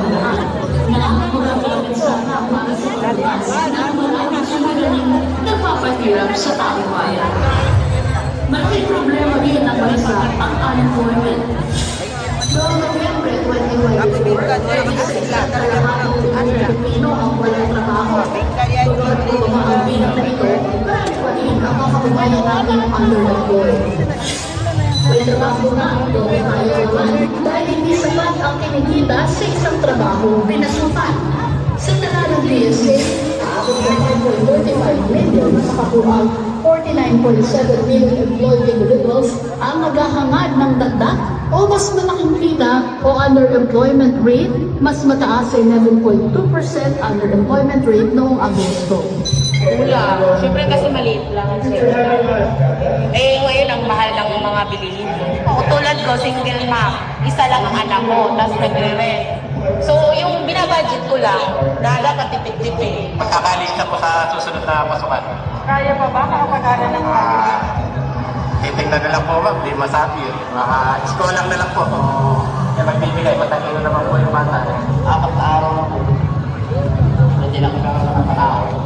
na sana para sa pagbaas ng maraming suliraning nagpapahirap sa taong bayan. Malaking problema din ng bansa ang unemployment. Noong Nobyembre 2024, isa sa kalahati ng Pilipino ang walang trabaho. Bagamat bumaba ang bilang na ito, marami pa rin ang mga kababayan natin underemployed. May trabaho na, doon trabaho pinasukan. Sa tala ng DSA, aabot ng 5.45 million sa kabuang 49.7 million employed individuals ang naghahangad ng dagdag o mas malaking kita o underemployment rate, mas mataas sa 11.2% underemployment rate noong Agosto. Kulang. Siyempre kasi maliit lang. Eh, ngayon ang mahal ng mga Ako tulad ko, single mom. Isa lang ang anak ko, tapos nagre-rent. So, yung binabudget ko lang, na dapat tipid-tipid. Magkakalis na po sa susunod na pasukan. Kaya pa ba makapag-aral ng college? Titingnan na lang po ma'am, di masabi. Mga school lang na lang po. Kaya magbibigay, matalino naman po yung bata. Apat na araw na po. Hindi lang naman may extra.